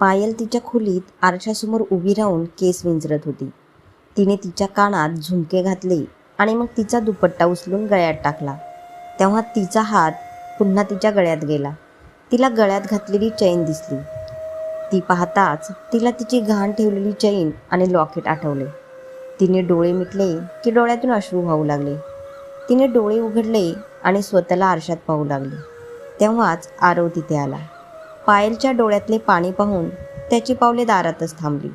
पायल तिच्या खोलीत आरशासमोर उभी राहून केस विंचरत होती. तिने तिच्या कानात झुमके घातले आणि मग तिचा दुपट्टा उचलून गळ्यात टाकला. तेव्हा तिचा हात पुन्हा तिच्या गळ्यात गेला. तिला गळ्यात घातलेली चैन दिसली. ती पाहताच तिला तिची घाण ठेवलेली चैन आणि लॉकेट आठवले. तिने डोळे मिटले की डोळ्यातून अश्रू वाहू लागले. तिने डोळे उघडले आणि स्वतःला आरशात पाहू लागले. तेव्हाच आरव तिथे आला. पायलच्या डोळ्यातले पाणी पाहून त्याची पावले दारातच थांबली.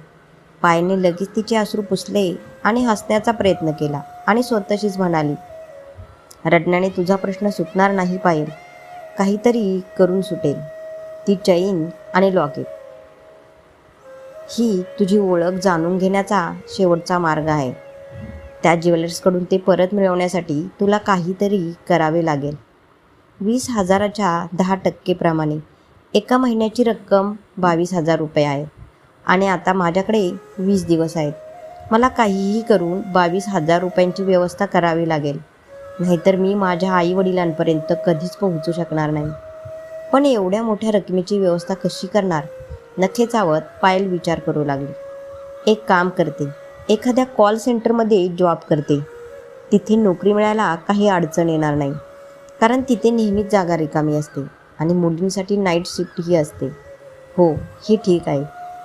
पायलने लगेच तिचे अश्रू पुसले आणि हसण्याचा प्रयत्न केला आणि स्वतःशीच म्हणाली रडण्याने तुझा प्रश्न सुटणार नाही पायल. काहीतरी करून सुटेल. ती चैन आणि लॉकेट. ही तुझी ओळख जाणून घेण्याचा शेवटचा मार्ग आहे. त्या ज्वेलर्सकडून ते परत मिळवण्यासाठी तुला काहीतरी करावे लागेल. वीस हजाराच्या दहा टक्केप्रमाणे. एका महिन्याची रक्कम बावीस हजार रुपये आहे. आणि आता माझ्याकडे वीस दिवस आहेत. मला काहीही करून बावीस हजार रुपयांची व्यवस्था करावी लागेल. नाहीतर मी माझ्या आईवडिलांपर्यंत कधीच पोहोचू शकणार नाही. पण एवढ्या मोठ्या रकमेची व्यवस्था कशी करणार? नखे आवत पायल विचार करू लागली. एक काम करते. एखाद्या कॉल सेंटरमध्ये जॉब करते. तिथे नोकरी मिळायला काही अडचण येणार नाही. कारण तिथे नेहमीच जागा रिकामी असते. आणि मुलींसाठी नाईट शिफ्टही असते. हो हे ठीक आहे.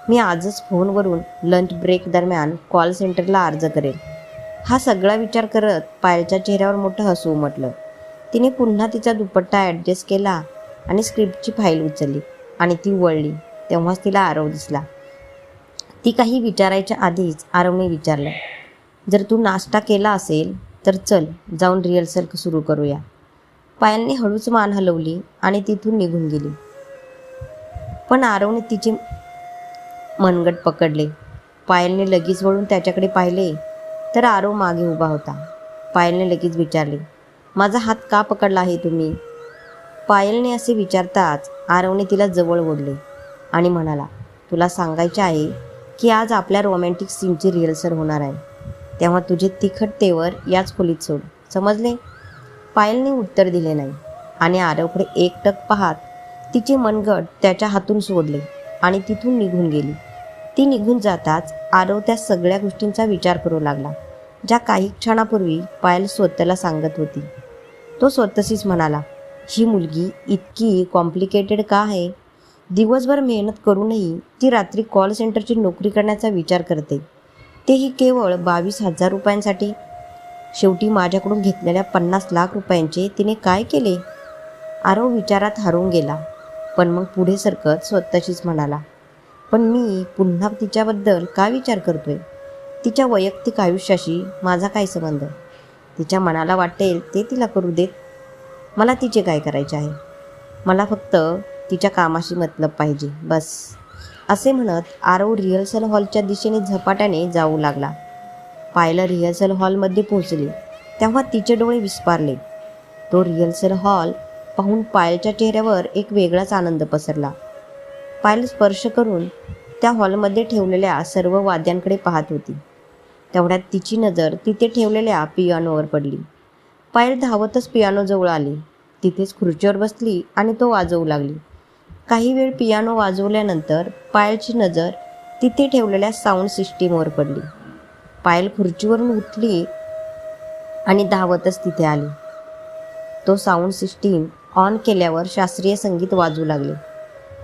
मी आजच फोनवरून लंच ब्रेक दरम्यान कॉल सेंटरला अर्ज करेल. हा सगळा विचार करत पायलच्या चेहऱ्यावर मोठं हसू उमटलं. तिने पुन्हा तिचा दुपट्टा ॲडजस्ट केला आणि स्क्रिप्टची फाईल उचलली आणि ती वळली. तेव्हाच तिला आरव दिसला. ती काही विचारायच्या आधीच आरवने विचारलं जर तू नाश्ता केला असेल तर चल जाऊन रिहर्सल सुरू करूया. पायलने हळूच मान हलवली आणि तिथून निघून गेली. पण आरवने तिचे मनगट पकडले. पायलने लगेच वळून त्याच्याकडे पाहिले तर आरव मागे उभा होता. पायलने लगेच विचारले माझा हात का पकडला आहे तुम्ही? पायलने असे विचारताच आरवने तिला जवळ ओढले आणि म्हणाला तुला सांगायचे आहे की आज आपल्या रोमॅन्टिक सीनची रिहर्सल होणार आहे. तेव्हा तुझे तिखट तेवर याच खोलीत सोड. समजले? पायलने उत्तर दिले नाही. आणि आरवकडे एकटक पाहत तिचे मनगट त्याच्या हातून सोडले आणि तिथून निघून गेली. ती निघून जाताच आरव त्या सगळ्या गोष्टींचा विचार करू लागला ज्या काही क्षणापूर्वी पायल स्वतःला सांगत होती. तो स्वतःशीच म्हणाला ही मुलगी इतकी कॉम्प्लिकेटेड का आहे? दिवसभर मेहनत करूनही ती रात्री कॉल सेंटरची नोकरी करण्याचा विचार करते. तेही केवळ बावीस हजार रुपयांसाठी शेवटी माझ्याकडून घेतलेल्या पन्नास लाख रुपयांचे तिने काय केले? आरव विचारात हरवून गेला. पण मग पुढे सरकत स्वतःशीच म्हणाला पण मी पुन्हा तिच्याबद्दल का विचार करतोय? तिच्या वैयक्तिक आयुष्याशी माझा काय संबंध? तिच्या मनाला वाटेल ते तिला करू देत. मला तिचे काय करायचे आहे? मला फक्त तिच्या कामाशी मतलब पाहिजे बस. असे म्हणत आरव रिहर्सल हॉलच्या दिशेने झपाट्याने जाऊ लागला. पायला रिहर्सल हॉलमध्ये पोहोचले. तेव्हा तिचे डोळे विस्पारले. तो रिहर्सल हॉल पाहून पायलच्या चेहऱ्यावर एक वेगळाच आनंद पसरला. पायल स्पर्श करून त्या हॉलमध्ये ठेवलेल्या सर्व वाद्यांकडे पाहत होती. तेवढ्यात तिची नजर तिथे ठेवलेल्या पियानोवर पडली. पायल धावतच पियानोजवळ आली. तिथेच खुर्चीवर बसली आणि तो वाजवू लागली. काही वेळ पियानो वाजवल्यानंतर पायलची नजर तिथे ठेवलेल्या साऊंड सिस्टीमवर पडली. पायल खुर्चीवरून उठली आणि धावतच तिथे आली. तो साऊंड सिस्टीम ऑन केल्यावर शास्त्रीय संगीत वाजू लागले.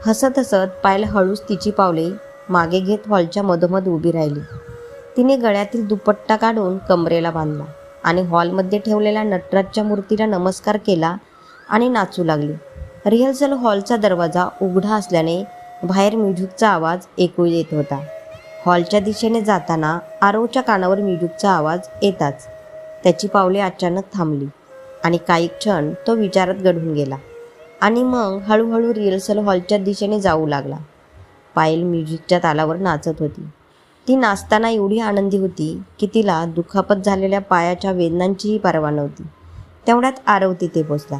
हसत हसत पायल हळूच तिची पावले मागे घेत हॉलच्या मधोमध उभी राहिली. तिने गळ्यातील दुपट्टा काढून कमरेला बांधला आणि हॉलमध्ये ठेवलेल्या नटराजच्या मूर्तीला नमस्कार केला आणि नाचू लागली. रिहर्सल हॉलचा दरवाजा उघडा असल्याने बाहेर म्युझिकचा आवाज ऐकू येत होता. हॉलच्या दिशेने जाताना आरवच्या कानावर म्युझिकचा आवाज येताच. त्याची पावले अचानक थांबली आणि काही क्षण तो विचारात गढून गेला. आणि मग हळूहळू रिहर्सल हॉलच्या दिशेने जाऊ लागला. पायल म्युझिकच्या तालावर नाचत होती. ती नाचताना एवढी आनंदी होती की तिला दुखापत झालेल्या पायाच्या वेदनांचीही पर्वा नव्हती. तेवढ्यात आरव तिथे पोचला.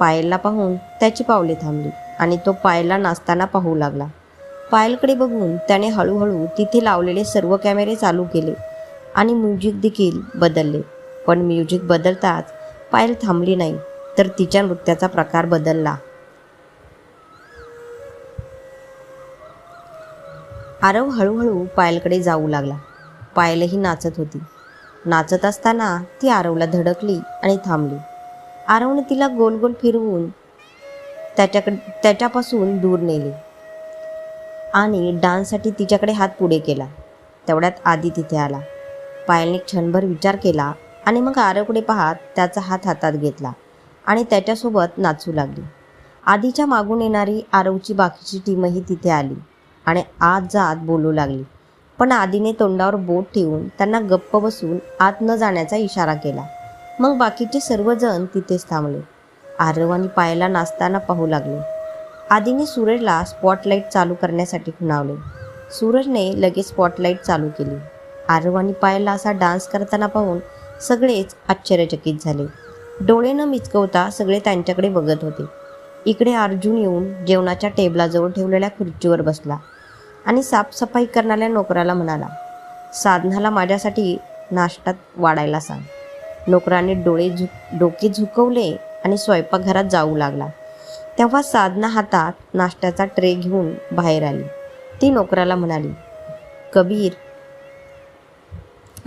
पायलला पाहून त्याची पावले थांबली आणि तो पायलला नाचताना पाहू लागला. पायलकडे बघून त्याने हळूहळू तिथे लावलेले सर्व कॅमेरे चालू केले आणि म्युझिक देखील बदलले. पण म्युझिक बदलताच पायल थांबली नाही तर तिच्या नृत्याचा प्रकार बदलला. आरव हळूहळू पायलकडे जाऊ लागला. पायलही नाचत होती. नाचत असताना ती आरवला धडकली आणि थांबली. आरवने तिला गोल गोल फिरवून त्याच्याकडे त्याच्यापासून दूर नेले. आणि डान्ससाठी तिच्याकडे हात पुढे केला. तेवढ्यात आधी तिथे आला. पायलने क्षणभर विचार केला आणि मग आरवकडे पाहत त्याचा हात हातात घेतला आणि त्याच्यासोबत नाचू लागली. आधीच्या मागून येणारी आरवची बाकीची टीमही तिथे आली आणि आत जात बोलू लागली. पण आधीने तोंडावर बोट ठेवून त्यांना गप्प बसून आत न जाण्याचा इशारा केला. मग बाकीचे सर्वजण तिथेच थांबले. आरव आणि पायला नाचताना पाहू लागले. आधीने सूरजला स्पॉटलाईट चालू करण्यासाठी खुणावले. सूरजने लगेच स्पॉटलाईट चालू केली. आरव आणि पायला असा डान्स करताना पाहून सगळेच आश्चर्यचकित झाले. डोळे न मिचकवता सगळे त्यांच्याकडे बघत होते. इकडे अर्जुन येऊन जेवणाच्या टेबलाजवळ ठेवलेल्या खुर्चीवर बसला आणि साफसफाई करणाऱ्या नोकराला म्हणाला साधनाला माझ्यासाठी नाश्तात वाढायला सांग. नोकराने डोळे झुक डोके झुकवले आणि स्वयंपाकघरात जाऊ लागला. तेव्हा साधना हातात नाश्त्याचा ट्रे घेऊन बाहेर आली. ती नोकराला म्हणाली कबीर.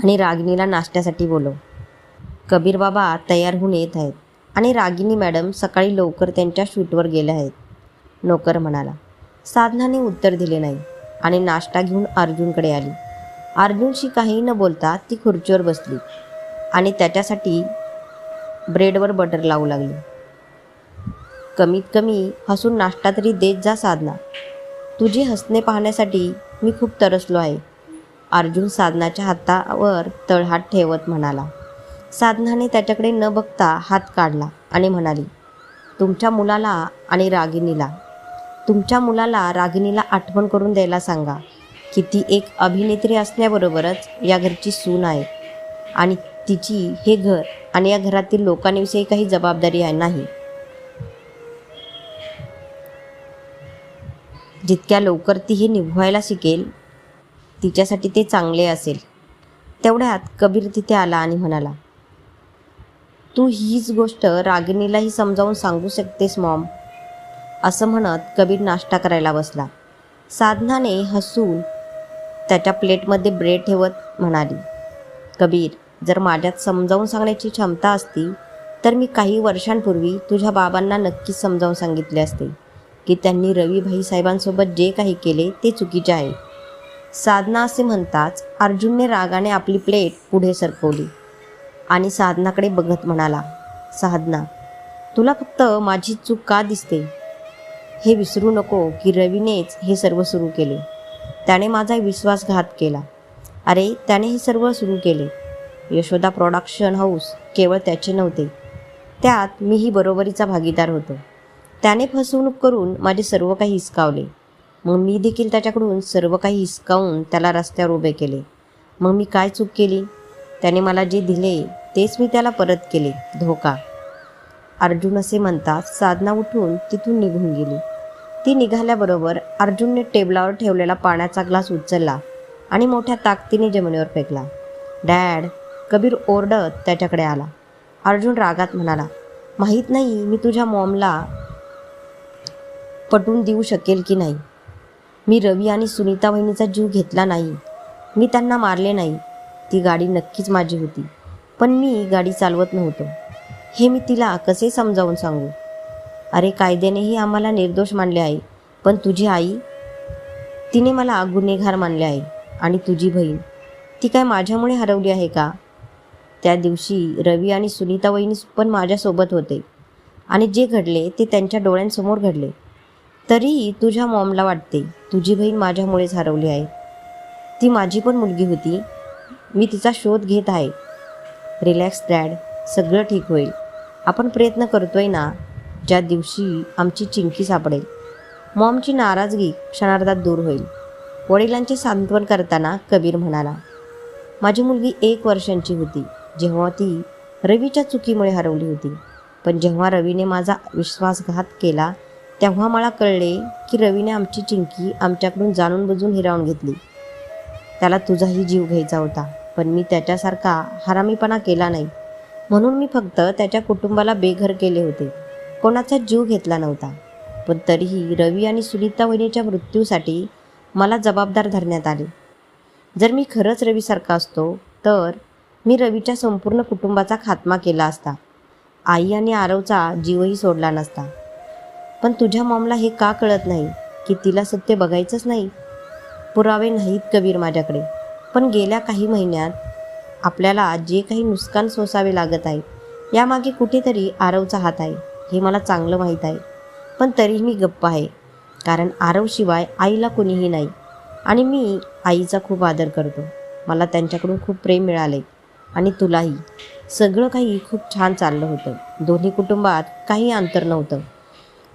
आणि रागिनीला नाश्त्यासाठी बोलव. कबीर बाबा तयार होऊन येत आहेत आणि रागिनी मॅडम सकाळी लवकर त्यांच्या शूटवर गेल्या आहेत. नोकर म्हणाला साधनाने उत्तर दिले नाही आणि नाश्ता घेऊन अर्जुनकडे आली. अर्जुनशी काही न बोलता ती खुर्चीवर बसली आणि त्याच्यासाठी ब्रेडवर बटर लावू लागली. कमीत कमी हसून नाश्ता तरी देत जा साधना. तुझे हसणे पाहण्यासाठी मी खूप तरसलो आहे. अर्जुन साधनाच्या हातावर तळहात ठेवत म्हणाला. साधनाने त्याच्याकडे न बघता हात काढला आणि म्हणाली तुमच्या मुलाला आणि रागिनीला तुमच्या मुलाला रागिनीला आठवण करून द्यायला सांगा. की ती एक अभिनेत्री असण्याबरोबरच या घरची सून आहे आणि तिची हे घर आणि या घरातील लोकांविषयी काही जबाबदारी आहे नाही. जितक्या लवकर ती हे निभवायला शिकेल तिच्यासाठी ते चांगले असेल. तेवढ्यात कबीर तिथे आला आणि म्हणाला तू हीच गोष्ट रागिणीलाही समजावून सांगू शकतेस मॉम असं म्हणत कबीर नाश्ता करायला बसला. साधनाने हसून त्याच्या प्लेटमध्ये ब्रेड ठेवत म्हणाली कबीर जर माझ्यात समजावून सांगण्याची क्षमता असती तर मी काही वर्षांपूर्वी तुझ्या बाबांना नक्कीच समजावून सांगितले असते. की त्यांनी रवीभाई साहेबांसोबत जे काही केले ते चुकीचे आहे. साधना असे म्हणताच अर्जुनने रागाने आपली प्लेट पुढे सरकवली आणि साधनाकडे बघत म्हणाला साधना तुला फक्त माझी चूक का दिसते? हे विसरू नको की रवीनेच हे सर्व सुरू केले. त्याने माझा विश्वासघात केला. अरे त्याने हे सर्व सुरू केले. यशोदा प्रॉडक्शन हाऊस केवळ त्याचे नव्हते. त्यात मीही बरोबरीचा भागीदार होतो. त्याने फसवणूक करून माझे सर्व काही हिसकावले. मग मी देखील त्याच्याकडून सर्व काही हिसकावून त्याला रस्त्यावर उभे केले. मग मी काय चूक केली? त्याने मला जे दिले तेच मी त्याला परत केले. धोका. अर्जुन असे म्हणतात साधना उठून तिथून निघून गेली. ती निघाल्याबरोबर अर्जुनने टेबलावर ठेवलेला पाण्याचा ग्लास उचलला आणि मोठ्या ताकदीने जमिनीवर फेकला. डॅड कबीर ओरडत त्याच्याकडे आला. अर्जुन रागात म्हणाला माहीत नाही मी तुझ्या मॉमला पटवून देऊ शकेल की नाही? मी रवी आणि सुनीता बहिणीचा जीव घेतला नाही. मी त्यांना मारले नाही. ती गाडी नक्कीच माझी होती. पण मी गाडी चालवत नव्हतो. हे मी तिला कसे समजावून सांगू? अरे कायद्यानेही आम्हाला निर्दोष मानले आहे. पण तुझी आई? तिने मला गुन्हेगार मानले आहे. आणि तुझी बहीण? ती काय माझ्यामुळे हरवली आहे का? त्या दिवशी रवी आणि सुनीता वहिनी पण माझ्यासोबत होते. आणि जे घडले ते त्यांच्या डोळ्यांसमोर घडले. तरीही तुझ्या मॉमला वाटते तुझी बहीण माझ्यामुळेच हरवली आहे. ती माझी पण मुलगी होती. मी तिचा शोध घेत आहे. रिलॅक्स डॅड सगळं ठीक होईल. आपण प्रयत्न करतोय ना ज्या दिवशी आमची चिंकी सापडेल. मॉमची नाराजगी क्षणार्धात दूर होईल. वडिलांचे सांत्वन करताना कबीर म्हणाला माझी मुलगी एक वर्षांची होती. जेव्हा ती रवीच्या चुकीमुळे हरवली होती. पण जेव्हा रवीने माझा विश्वासघात केला तेव्हा मला कळले की रवीने आमची चिंकी आमच्याकडून जाणून बुजून हिरावून घेतली. त्याला तुझाही जीव घ्यायचा होता पण मी त्याच्यासारखा हरामीपणा केला नाही. म्हणून मी फक्त त्याच्या कुटुंबाला बेघर केले होते. कोणाचा जीव घेतला नव्हता. पण तरीही रवी आणि सुनीता वहिनीच्या मृत्यूसाठी मला जबाबदार धरण्यात आले. जर मी खरंच रवीसारखा असतो तर मी रवीच्या संपूर्ण कुटुंबाचा खात्मा केला असता. आई आणि आरवचा जीवही सोडला नसता. पण तुझ्या मॉमला हे का कळत नाही? की तिला सत्य बघायचंच नाही? पुरावे नाहीत कबीर माझ्याकडे. पण गेल्या काही महिन्यात आपल्याला जे काही नुकसान सोसावे लागत आहे यामागे कुठेतरी आरवचा हात आहे. हे मला चांगलं माहीत आहे. पण तरीही मी गप्प आहे. कारण आरवशिवाय आईला कोणीही नाही. आणि मी आईचा खूप आदर करतो. मला त्यांच्याकडून खूप प्रेम मिळाले. आणि तुलाही. सगळं काही खूप छान चाललं होतं. दोन्ही कुटुंबात काही अंतर नव्हतं.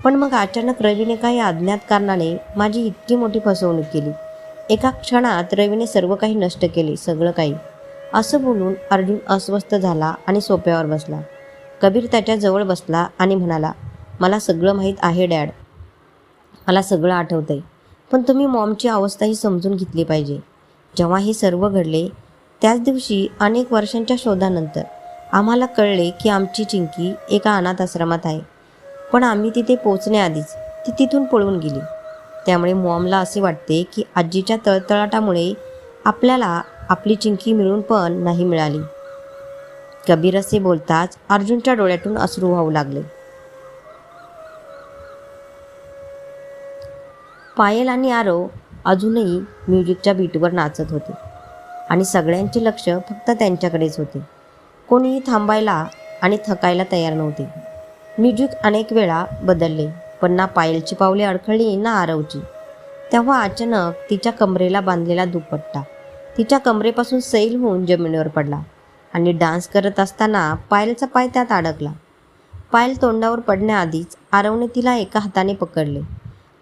पण मग अचानक रवीने काही अज्ञात कारणाने माझी इतकी मोठी फसवणूक केली. एका क्षणात रवीने सर्व काही नष्ट केले सगळं काही. असं बोलून अर्जुन अस्वस्थ झाला आणि सोप्यावर बसला. कबीर त्याच्याजवळ बसला आणि म्हणाला मला सगळं माहीत आहे डॅड. मला सगळं आठवतंय. पण तुम्ही मॉमची अवस्थाही समजून घेतली पाहिजे. जेव्हा हे सर्व घडले त्याच दिवशी अनेक वर्षांच्या शोधानंतर आम्हाला कळले की आमची चिंकी एका अनाथ आश्रमात आहे. पण आम्ही तिथे पोचण्याआधीच ती तिथून पळून गेली. त्यामुळे मॉमला असे वाटते की आजीच्या तळतळाटामुळे आपल्याला आपली चिंकी मिळून पण नाही मिळाली. कबीर असे बोलताच अर्जुनच्या डोळ्यातून अश्रू वाहू लागले. पायल आणि आरव अजूनही म्युझिकच्या बीटवर नाचत होते आणि सगळ्यांचे लक्ष फक्त त्यांच्याकडेच होते. कोणीही थांबायला आणि थकायला तयार नव्हते. म्युझिक अनेक वेळा बदलले. पण ना पायलची पावले अडखळली ना आरवची. तेव्हा अचानक तिच्या कमरेला बांधलेला दुपट्टा. तिच्या कमरेपासून सैल होऊन जमिनीवर पडला आणि डान्स करत असताना पायलचा पाय त्यात अडकला. पायल तोंडावर पडण्याआधीच आरवने तिला एका हाताने पकडले.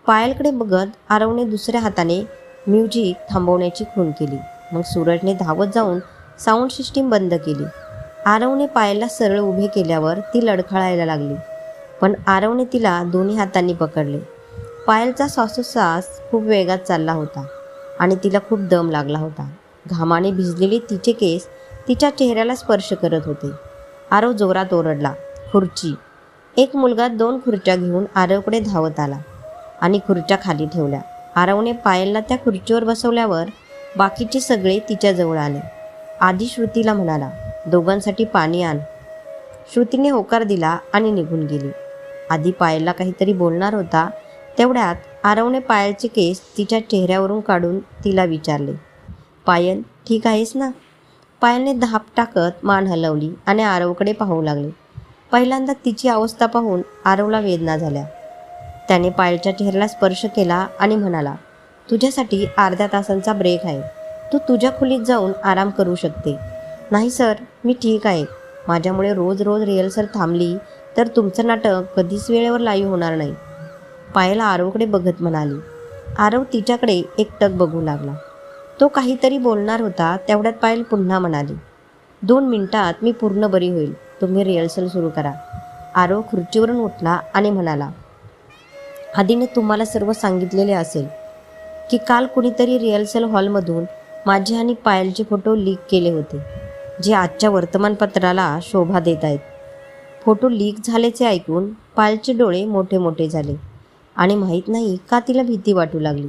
पायलकडे बघत आरवने दुसऱ्या हाताने म्युझिक थांबवण्याची खून केली. मग सूरजने धावत जाऊन साऊंड सिस्टीम बंद केली. आरवने पायलला सरळ उभे केल्यावर ती लडखळायला लागली. पण आरवने तिला दोन्ही हातांनी पकडले. पायलचा श्वासोश्वास खूप वेगात चालला होता आणि तिला खूप दम लागला होता. घामाने भिजलेले तिचे केस तिच्या चेहऱ्याला स्पर्श करत होते. आरव जोरात ओरडला खुर्ची. एक मुलगा दोन खुर्च्या घेऊन आरवकडे धावत आला आणि खुर्च्या खाली ठेवल्या. आरवने पायलला त्या खुर्चीवर बसवल्यावर बाकीचे सगळे तिच्याजवळ आले. आधी श्रुतीला म्हणाला दोघांसाठी पाणी आण. श्रुतीने होकार दिला आणि निघून गेली. आधी पायलला काहीतरी बोलणार होता तेवढ्यात आरवने पायलचे केस तिच्या चेहऱ्यावरून काढून तिला विचारले. पायल ठीक आहेस ना? पायलने धाप टाकत मान हलवली आणि आरवकडे पाहू लागले. पहिल्यांदा तिची अवस्था पाहून आरवला वेदना झाल्या. त्याने पायलच्या चेहऱ्याला स्पर्श केला आणि म्हणाला तुझ्यासाठी अर्ध्या तासांचा ब्रेक आहे. तू तुझ्या खोलीत जाऊन आराम करू शकते. नाही सर मी ठीक आहे. माझ्यामुळे रोज रोज रिहर्सल थांबली तर तुमचं नाटक कधीच वेळेवर लाईव्ह होणार नाही. पायला आरवकडे बघत म्हणाली. आरव तिच्याकडे एकटक बघू लागला. तो काहीतरी बोलणार होता तेवढ्यात पायल पुन्हा म्हणाली. दोन मिनटात मी पूर्ण बरी होईल. तुम्ही रिहर्सल सुरू करा. आरव खुर्चीवरून उठला आणि म्हणाला आधीने तुम्हाला सर्व सांगितलेले असेल की काल कुणीतरी रिहर्सल हॉलमधून माझे आणि पायलचे फोटो लीक केले होते. जे आजच्या वर्तमानपत्राला शोभा देत आहेत. फोटो लीक झाल्याचे ऐकून पायलचे डोळे मोठे मोठे झाले. आणि माहीत नाही का तिला भीती वाटू लागली.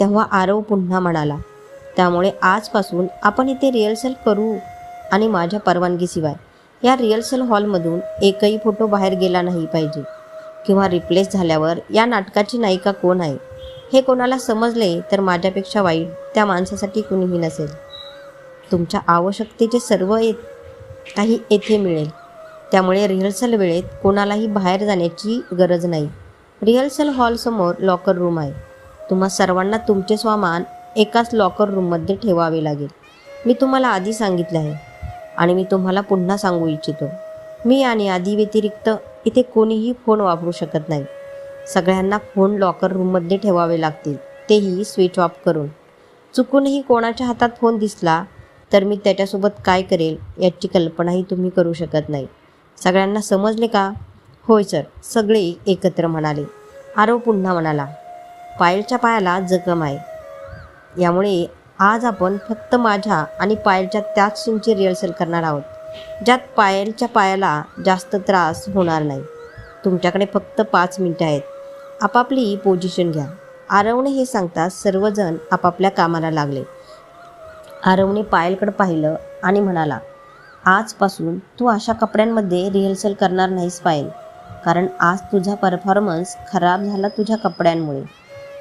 तेव्हा आरव पुन्हा म्हणाला त्यामुळे आजपासून आपण इथे रिहर्सल करू आणि माझ्या परवानगीशिवाय या रिहर्सल हॉलमधून एकही फोटो बाहेर गेला नाही पाहिजे. किंवा रिप्लेस झाल्यावर या नाटकाची नायिका कोण आहे? हे कोणाला समजले तर माझ्यापेक्षा वाईट त्या माणसासाठी कुणीही नसेल. तुमच्या आवश्यकतेचे सर्व येत काही येथे मिळेल. त्यामुळे रिहर्सल वेळेत कोणालाही बाहेर जाण्याची गरज नाही. रिहर्सल हॉलसमोर लॉकर रूम आहे. तुम्हा सर्वांना तुमचे सामान एकाच लॉकर रूममध्ये ठेवावे लागेल. मी तुम्हाला आधी सांगितले आहे आणि मी तुम्हाला पुन्हा सांगू इच्छितो. मी आणि आधी व्यतिरिक्त इथे कोणीही फोन वापरू शकत नाही. सगळ्यांना फोन लॉकर रूममध्ये ठेवावे लागतील. तेही स्विच ऑफ करून. चुकूनही कोणाच्या हातात फोन दिसला तर मी त्याच्यासोबत काय करेल याची कल्पनाही तुम्ही करू शकत नाही. सगळ्यांना समजले का? होय सर सगळे एकत्र म्हणाले. आरव पुन्हा म्हणाला पायलच्या पायाला जखम आहे. यामुळे आज आपण फक्त माझ्या आणि पायलच्या त्याच सीनची रिहर्सल करणार आहोत ज्यात पायलच्या पायाला जास्त त्रास होणार नाही. तुमच्याकडे फक्त पाच मिनटं आहेत. आपापली पोझिशन घ्या. आरवणे हे सांगताच सर्वजण आपापल्या कामाला लागले. आरवने पायलकडे पाहिलं आणि म्हणाला आजपासून तू अशा कपड्यांमध्ये रिहर्सल करणार नाहीस पायल. कारण आज तुझा परफॉर्मन्स खराब झाला तुझ्या कपड्यांमुळे.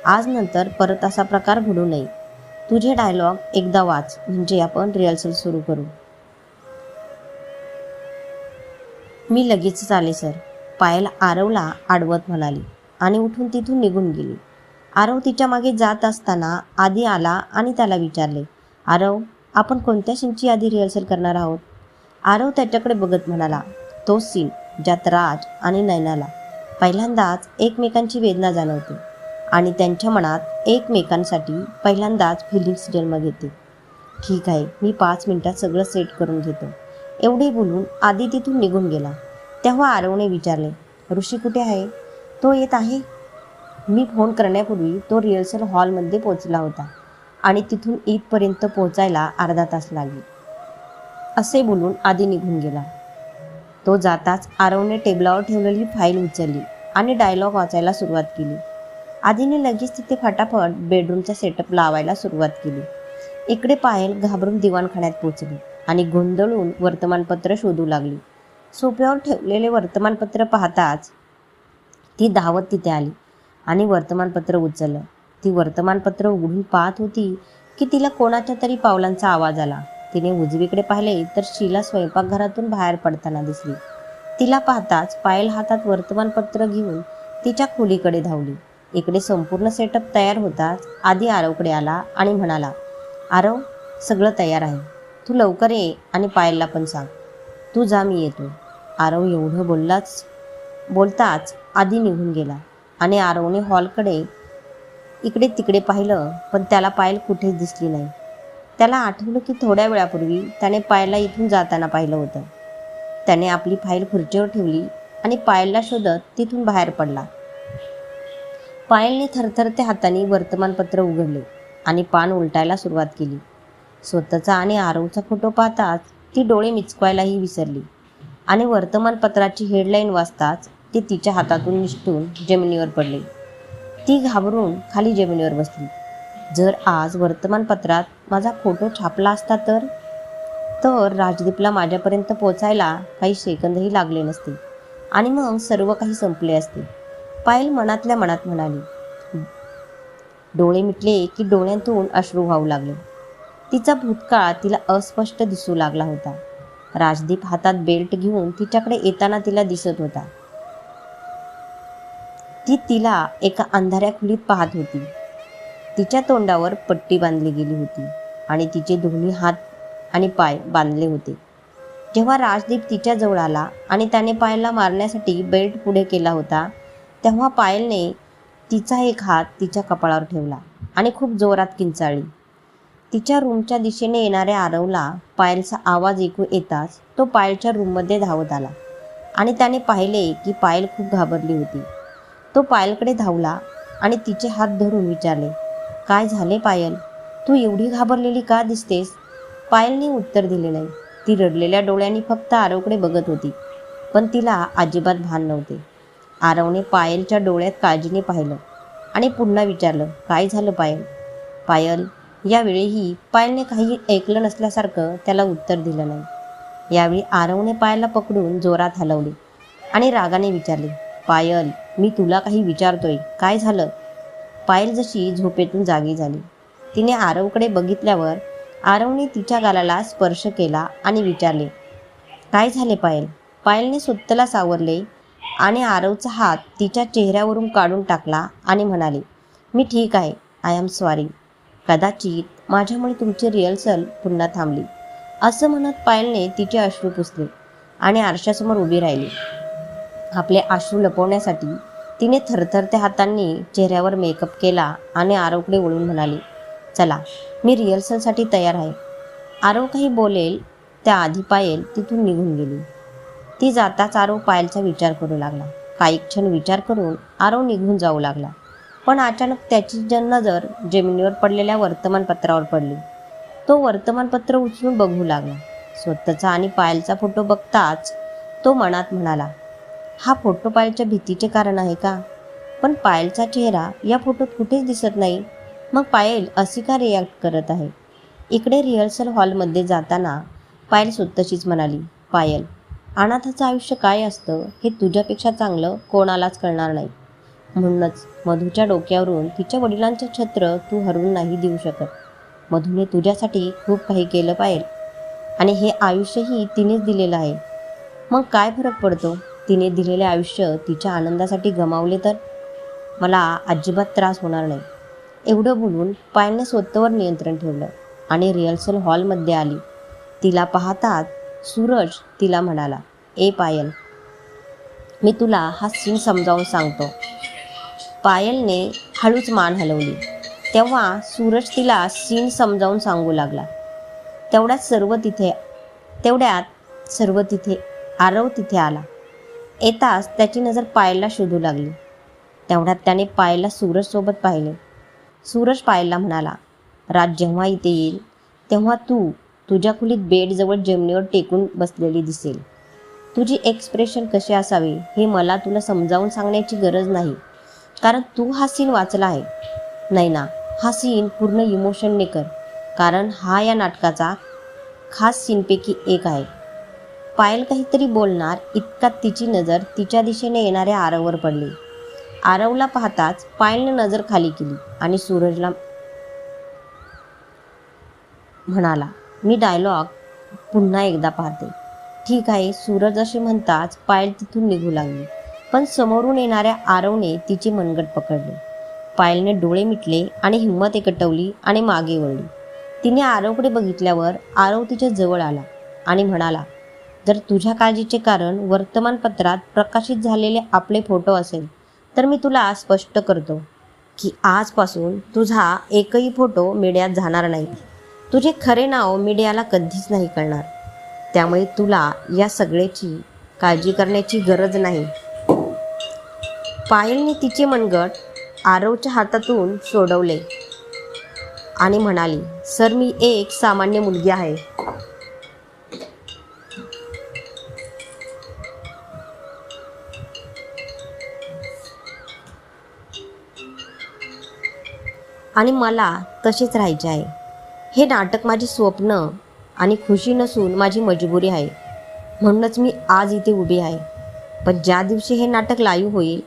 आज नंतर परत असा प्रकार घडू नये. तुझे डायलॉग एकदा वाच म्हणजे आपण रिहर्सल सुरू करू. मी लगेचच आले सर पायल आरवला आडवत म्हणाली आणि उठून तिथून निघून गेली. आरव तिच्यामागे जात असताना आधी आला आणि त्याला विचारले आरव आपण कोणत्या सीनची आधी रिहर्सल करणार आहोत? आरव त्याच्याकडे बघत म्हणाला तो सीन ज्यात राज आणि नैनाला पहिल्यांदाच एकमेकांची वेदना जाणवते आणि त्यांच्या मनात एकमेकांसाठी पहिल्यांदाच फिलिंग्स जन्म घेते. ठीक आहे मी पाच मिनिटात सगळं सेट करून घेतो. एवढे बोलून आधी तिथून निघून गेला. तेव्हा आरवने विचारले ऋषी कुठे आहे? तो येत आहे? मी फोन करण्यापूर्वी तो रिहर्सल हॉलमध्ये पोचला होता. आणि तिथून ईदपर्यंत पोहोचायला अर्धा तास लागेल. असे बोलून आधी निघून गेला. तो जाताच आरवने टेबलावर ठेवलेली फाईल उचलली आणि डायलॉग वाचायला सुरुवात केली. आधीने लगेच तिथे फटाफट बेडरूमचा सेटअप लावायला सुरुवात केली. इकडे पायल घाबरून दिवाणखान्यात पोचली आणि गोंधळून वर्तमानपत्र शोधू लागली. सोप्यावर ठेवलेले वर्तमानपत्र पाहताच ती धावत तिथे आली आणि वर्तमानपत्र उचललं. ती वर्तमानपत्र उघडून पाहत होती की तिला कोणाच्या तरी पावलांचा आवाज आला. तिने उजवीकडे पाहिले तर शीला स्वयंपाकघरातून बाहेर पडताना दिसली. तिला पाहताच पायल हातात वर्तमानपत्र घेऊन तिच्या खोलीकडे धावली. इकडे संपूर्ण सेटअप तयार होताच आधी आरवकडे आला आणि म्हणाला आरव सगळं तयार आहे. तू लवकर ये आणि पायलला पण सांग. तू जा मी येतो. आरव एवढं बोललाच बोलताच आधी निघून गेला आणि आरवने हॉलकडे इकडे तिकडे पाहिलं पण त्याला पायल कुठेच दिसली नाही. त्याला आठवलं की थोड्या वेळापूर्वी त्याने पायलला इथून जाताना पाहिलं होतं. त्याने आपली फाईल खुर्चीवर ठेवली आणि पायलला शोधत तिथून बाहेर पडला. पायलने थरथरत्या हाताने वर्तमानपत्र उघडले आणि पान उलटायला सुरुवात केली. स्वतःचा आणि आरवचा फोटो पाहताच ती डोळे मिचकवायलाही विसरली आणि वर्तमानपत्राची हेडलाईन वाचताच ते तिच्या हातातून निसटून जमिनीवर पडले. ती घाबरून खाली जमिनीवर बसली. जर आज वर्तमानपत्रात माझा फोटो छापला असता तर? तर राजदीपला माझ्यापर्यंत पोचायला काही सेकंदही लागले नसते. आणि मग सर्व काही संपले असते. पायल मनातल्या मनात म्हणाली डोळे मिटले की डोळ्यांतून अश्रू वाहू लागले. तिचा भूतकाळ तिला अस्पष्ट दिसू लागला होता. राजदीप हातात बेल्ट घेऊन तिच्याकडे येताना तिला दिसत होता. ती तिला एका अंधाऱ्या खोलीत पाहत होती. तिच्या तोंडावर पट्टी बांधली गेली होती आणि तिचे दोन्ही हात आणि पाय बांधले होते. जेव्हा राजदीप तिच्या जवळ आला आणि त्याने पायलला मारण्यासाठी बेल्ट पुढे केला होता तेव्हा पायलने तिचा एक हात तिच्या कपाळावर ठेवला आणि खूप जोरात किंचाळली. तिच्या रूमच्या दिशेने येणाऱ्या आरवला पायलचा आवाज ऐकू येताच तो पायलच्या रूममध्ये धावत आला आणि त्याने पाहिले की पायल खूप घाबरली होती. तो पायलकडे धावला आणि तिचे हात धरून विचारले काय झाले पायल? तू एवढी घाबरलेली का दिसतेस? पायलने उत्तर दिले नाही. ती रडलेल्या डोळ्यांनी फक्त आरवकडे बघत होती पण तिला अजिबात भान नव्हते. आरवने पायलच्या डोळ्यात काळजीने पाहिलं आणि पुन्हा विचारलं काय झालं पायल? पायल यावेळीही पायलने काही ऐकलं नसल्यासारखं त्याला उत्तर दिलं नाही. यावेळी आरवने पायलला पकडून जोरात हलवले आणि रागाने विचारले पायल मी तुला काही विचारतोय. काय झालं? पायल जशी झोपेतून जागी झाली. तिने आरवकडे बघितल्यावर आरवने तिच्या गालाला स्पर्श केला आणि विचारले काय झाले पायल? पायलने स्वतःला सावरले आणि आरवचा हात तिच्या चेहऱ्यावरून काढून टाकला आणि म्हणाले मी ठीक आहे. आय एम सॉरी कदाचित माझ्यामुळे तुमची रिहर्सल पुन्हा थांबली. असं म्हणत पायलने तिचे अश्रू पुसले आणि आरशासमोर उभी राहिली. आपले आश्रू लपवण्यासाठी तिने थरथरत्या हातांनी चेहऱ्यावर मेकअप केला आणि आरवकडे वळून म्हणाली चला मी रिहर्सलसाठी तयार आहे. आरव काही बोलेल त्याआधी पायल तिथून निघून गेली ती जाताच आरव पायलचा विचार करू लागला. काही क्षण विचार करून आरव निघून जाऊ लागला. पण अचानक त्याची जन नजर जमिनीवर पडलेल्या वर्तमानपत्रावर पडली. तो वर्तमानपत्र उचलून बघू लागला. स्वतःचा आणि पायलचा फोटो बघताच तो मनात म्हणाला हा फोटो पायलच्या भीतीचे कारण आहे का? पण पायलचा चेहरा या फोटोत कुठेच दिसत नाही. मग पायल अशी का रिॲक्ट करत आहे? इकडे रिहर्सल हॉलमध्ये जाताना पायल स्वतःशीच म्हणाली पायल अनाथाचं आयुष्य काय असतं हे तुझ्यापेक्षा चांगलं कोणालाच कळणार नाही. म्हणूनच मधूच्या डोक्यावरून तिच्या वडिलांचं छत्र तू हरवून नाही देऊ शकत. मधूने तुझ्यासाठी खूप काही केलं पाहिजे आणि हे आयुष्यही तिनेच दिलेलं आहे. मग काय फरक पडतो? तिने दिलेले आयुष्य तिच्या आनंदासाठी गमावले तर मला अजिबात त्रास होणार नाही. एवढं बोलून पायलने स्वतःवर नियंत्रण ठेवलं आणि रिहर्सल हॉलमध्ये आली. तिला पाहताच सूरज तिला म्हणाला ए पायल मी तुला हा सीन समजावून सांगतो. पायलने हळूच मान हलवली. तेव्हा सूरज तिला सीन समजावून सांगू लागला. तेवढ्यात सर्व तिथे तेवढ्यात सर्व तिथे आरव तिथे आला. येताच त्याची नजर पायलला शोधू लागली. तेवढ्यात त्याने पायलला सूरजसोबत पाहिले. सूरज पायलला म्हणाला राज जेव्हा इथे येईल तेव्हा तू तुझ्या खोलीत बेडजवळ जमिनीवर टेकून बसलेली दिसेल. तुझी एक्सप्रेशन कशी असावी हे मला तुला समजावून सांगण्याची गरज नाही. कारण तू हा सीन वाचला आहे. नाही ना हा सीन पूर्ण इमोशनने कर. कारण हा या नाटकाचा खास सीनपैकी एक आहे. पायल काहीतरी बोलणार इतका तिची नजर तिच्या दिशेने येणाऱ्या आरववर पडली. आरवला पाहताच पायलने नजर खाली केली आणि सूरजला म्हणाला मी डायलॉग पुन्हा एकदा पाहते. ठीक आहे सूरज असे म्हणताच पायल तिथून निघू लागली. पण समोरून येणाऱ्या आरवने तिचे मनगट पकडले. पायलने डोळे मिटले आणि हिंमत एकटवली आणि मागे वळली. तिने आरवकडे बघितल्यावर आरव तिच्या जवळ आला आणि म्हणाला जर तुझ्या काळजीचे कारण वर्तमानपत्रात प्रकाशित झालेले आपले फोटो असेल तर मी तुला स्पष्ट करतो की आजपासून तुझा एकही फोटो मीडियात जाणार नाही. तुझे खरे नाव मीडियाला कधीच नाही कळणार. त्यामुळे तुला या सगळ्याची काळजी करण्याची गरज नाही. पायलने तिचे मनगट आरवच्या हातातून सोडवले आणि म्हणाली सर मी एक सामान्य मुलगी आहे. आणि मला तसेच राहायचे आहे. हे नाटक माझे स्वप्न आणि खुशी नसून माझी मजबुरी आहे. म्हणूनच मी आज इथे उभी आहे. पण ज्या दिवशी हे नाटक लाईव्ह होईल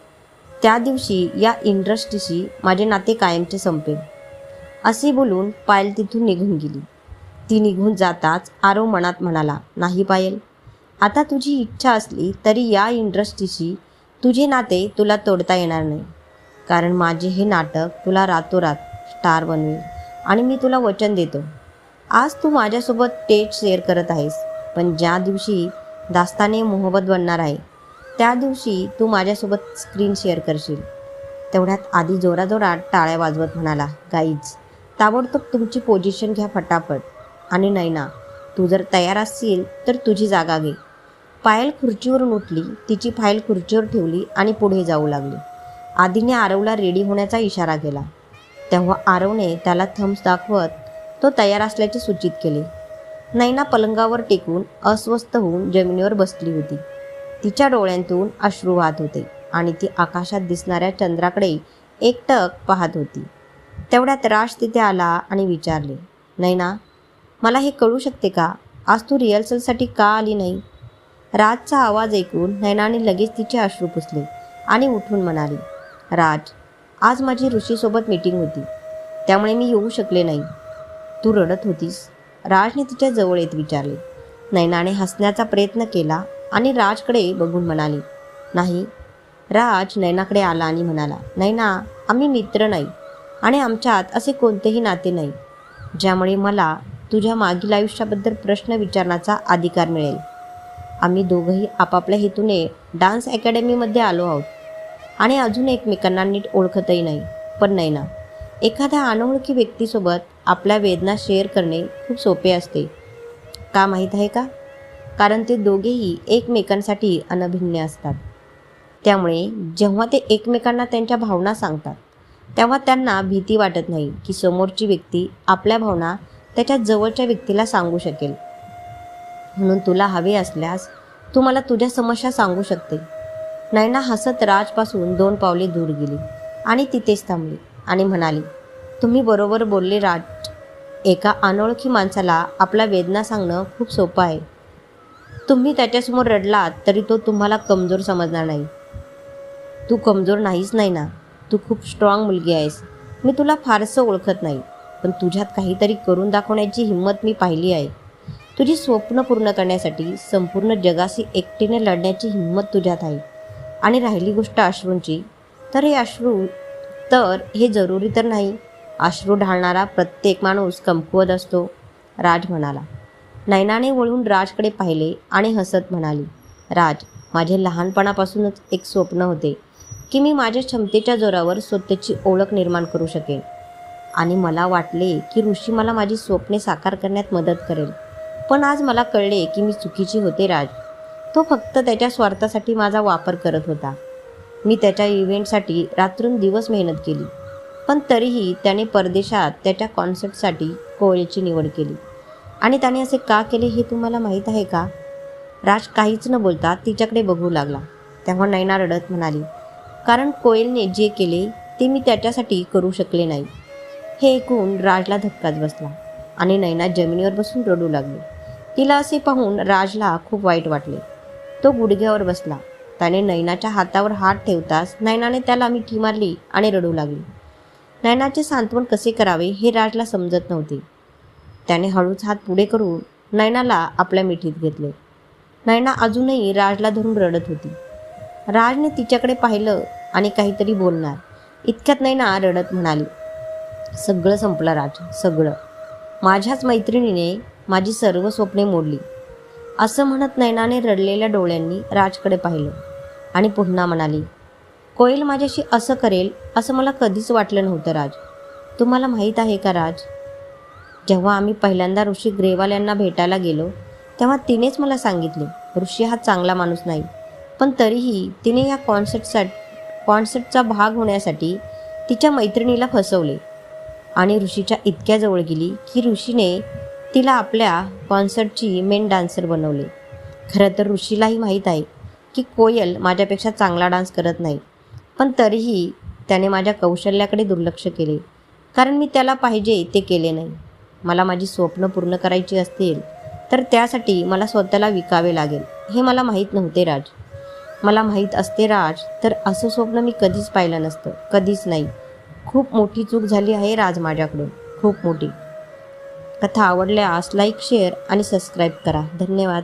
त्या दिवशी या इंडस्ट्रीशी माझे नाते कायमचे संपेल. असे बोलून पायल तिथून निघून गेली. ती निघून जाताच आरव मनात म्हणाला नाही पायल आता तुझी इच्छा असली तरी या इंडस्ट्रीशी तुझे नाते तुला तोडता येणार नाही. कारण माझे हे नाटक तुला रातोरात स्टार बनवेल आणि मी तुला वचन देतो. आज तू माझ्यासोबत टेट शेअर करत आहेस पण ज्या दिवशी दास्ताने मोहब्बत बनणार आहे त्या दिवशी तू माझ्यासोबत स्क्रीन शेअर करशील. तेवढ्यात आधी जोराजोरात टाळ्या वाजवत म्हणाला गाईज ताबडतोब तुमची पोझिशन घ्या फटाफट. आणि नैना तू जर तयार असशील तर तुझी जागा घे. पायल खुर्चीवरून उठली तिची फाईल खुर्चीवर ठेवली आणि पुढे जाऊ लागली. आधीने आरवला रेडी होण्याचा इशारा केला. तेव्हा आरवने त्याला थम्स दाखवत तो तयार असल्याचे सूचित केले. नैना पलंगावर टेकून अस्वस्थ होऊन जमिनीवर बसली होती. तिच्या डोळ्यांतून अश्रू वाहत होते आणि ती आकाशात दिसणाऱ्या चंद्राकडे एकटक पाहत होती. तेवढ्यात राज तिथे आला आणि विचारले नैना मला हे कळू शकते का? आज तू रिहर्सलसाठी का आली नाही? राजचा आवाज ऐकून नैनाने लगेच तिचे अश्रू पुसले आणि उठून म्हणाली राज आज माझी ऋषीसोबत मीटिंग होती. त्यामुळे मी येऊ शकले नाही. तू रडत होतीस. राजने तिच्या जवळ येत विचारले. नैनाने हसण्याचा प्रयत्न केला आणि राजकडे बघून म्हणाली नाही. राज नैनाकडे आला आणि म्हणाला नैना आम्ही मित्र नाही आणि आमच्यात असे कोणतेही नाते नाही ज्यामुळे मला तुझ्या मागील आयुष्याबद्दल प्रश्न विचारण्याचा अधिकार मिळेल. आम्ही दोघंही आपापल्या हेतूने डान्स अकॅडमीमध्ये आलो आहोत. आणि अजून एकमेकांना नीट ओळखतही नाही. पण नाही ना एखाद्या अनोळखी व्यक्तीसोबत आपल्या वेदना शेअर करणे खूप सोपे असते. का माहीत आहे का? कारण ते दोघेही एकमेकांसाठी अनभिन्न असतात. त्यामुळे जेव्हा ते एकमेकांना त्यांच्या भावना सांगतात तेव्हा त्यांना भीती वाटत नाही की समोरची व्यक्ती आपल्या भावना त्याच्या जवळच्या व्यक्तीला सांगू शकेल. म्हणून तुला हवे असल्यास तू मला तुझ्या समस्या सांगू शकते. नैना हसत राजपासून दोन पावले दूर गेली. आणि तिथेच थांबली आणि म्हणाली तुम्ही बरोबर बोलले राज. एका अनोळखी माणसाला आपला वेदना सांगणं खूप सोपं आहे. तुम्ही त्याच्यासमोर रडलात तरी तो तुम्हाला कमजोर समजणार नाही. तू कमजोर नाहीच नाही ना तू खूप स्ट्रॉंग मुलगी आहेस. मी तुला फारसं ओळखत नाही. पण तुझ्यात काहीतरी करून दाखवण्याची हिंमत मी पाहिली आहे. तुझी स्वप्न पूर्ण करण्यासाठी संपूर्ण जगाशी एकटीने लढण्याची हिंमत तुझ्यात आहे. आणि राहिली गोष्ट अश्रूंची तर हे अश्रू तर हे जरुरी तर नाही. अश्रू ढाळणारा प्रत्येक माणूस कमकुवत असतो राज म्हणाला. नैनाने वळून राजकडे पाहिले आणि हसत म्हणाली राज माझे लहानपणापासूनच एक स्वप्न होते की मी माझ्या क्षमतेच्या जोरावर स्वतःची ओळख निर्माण करू शकेन. आणि मला वाटले की ऋषी मला माझी स्वप्ने साकार करण्यात मदत करेल. पण आज मला कळले की मी चुकीची होते राज. तो फक्त त्याच्या स्वार्थासाठी माझा वापर करत होता. मी त्याच्या इव्हेंटसाठी रात्रून दिवस मेहनत केली पण तरीही त्याने परदेशात त्याच्या कॉन्सर्टसाठी कोयलची निवड केली. आणि त्याने असे का केले हे तुम्हाला माहीत आहे का? राज काहीच न बोलता तिच्याकडे बघू लागला. तेव्हा नैना रडत म्हणाली कारण कोयलने जे केले ते मी त्याच्यासाठी करू शकले नाही. हे ऐकून राजला धक्काच बसला आणि नैना जमिनीवर बसून रडू लागली. तिला असे पाहून राजला खूप वाईट वाटले. तो गुडघ्यावर बसला. त्याने नैनाच्या हातावर हात ठेवताच नैनाने त्याला मिठी मारली आणि रडू लागली. नैनाचे सांत्वन कसे करावे हे राजला समजत नव्हते. त्याने हळूच हात पुढे करून नैनाला आपल्या मिठीत घेतले. नैना अजूनही राजला धरून रडत होती. राजने तिच्याकडे पाहिलं आणि काहीतरी बोलणार. इतक्यात नैना रडत म्हणाली सगळं संपलं राज सगळं. माझ्याच मैत्रिणीने माझी सर्व स्वप्ने मोडली. असं म्हणत नैनाने रडलेल्या डोळ्यांनी राजकडे पाहिलं आणि पुन्हा म्हणाली कोयल माझ्याशी असं करेल असं मला कधीच वाटलं नव्हतं राज. तुम्हाला माहीत आहे का राज? जेव्हा आम्ही पहिल्यांदा ऋषी ग्रेवाल यांना भेटायला गेलो तेव्हा तिनेच मला सांगितले ऋषी हा चांगला माणूस नाही. पण तरीही तिने या कॉन्सर्टसा कॉन्सर्टचा भाग होण्यासाठी तिच्या मैत्रिणीला फसवले आणि ऋषीच्या इतक्या जवळ गेली की ऋषीने तिला आपल्या कॉन्सर्टची मेन डान्सर बनवले. खरं तर ऋषीलाही माहीत आहे की कोयल माझ्यापेक्षा चांगला डान्स करत नाही पण तरीही त्याने माझ्या कौशल्याकडे दुर्लक्ष केले कारण मी त्याला पाहिजे ते केले नाही. मला माझी स्वप्न पूर्ण करायची असतील तर त्यासाठी मला स्वतःला विकावे लागेल हे मला माहीत नव्हते राज. मला माहीत असते राज तर असं स्वप्न मी कधीच पाहिलं नसतं कधीच नाही. खूप मोठी चूक झाली आहे राज माझ्याकडून खूप मोठी. कथा आवडल्यास लाईक शेअर आणि सबस्क्राईब करा. धन्यवाद.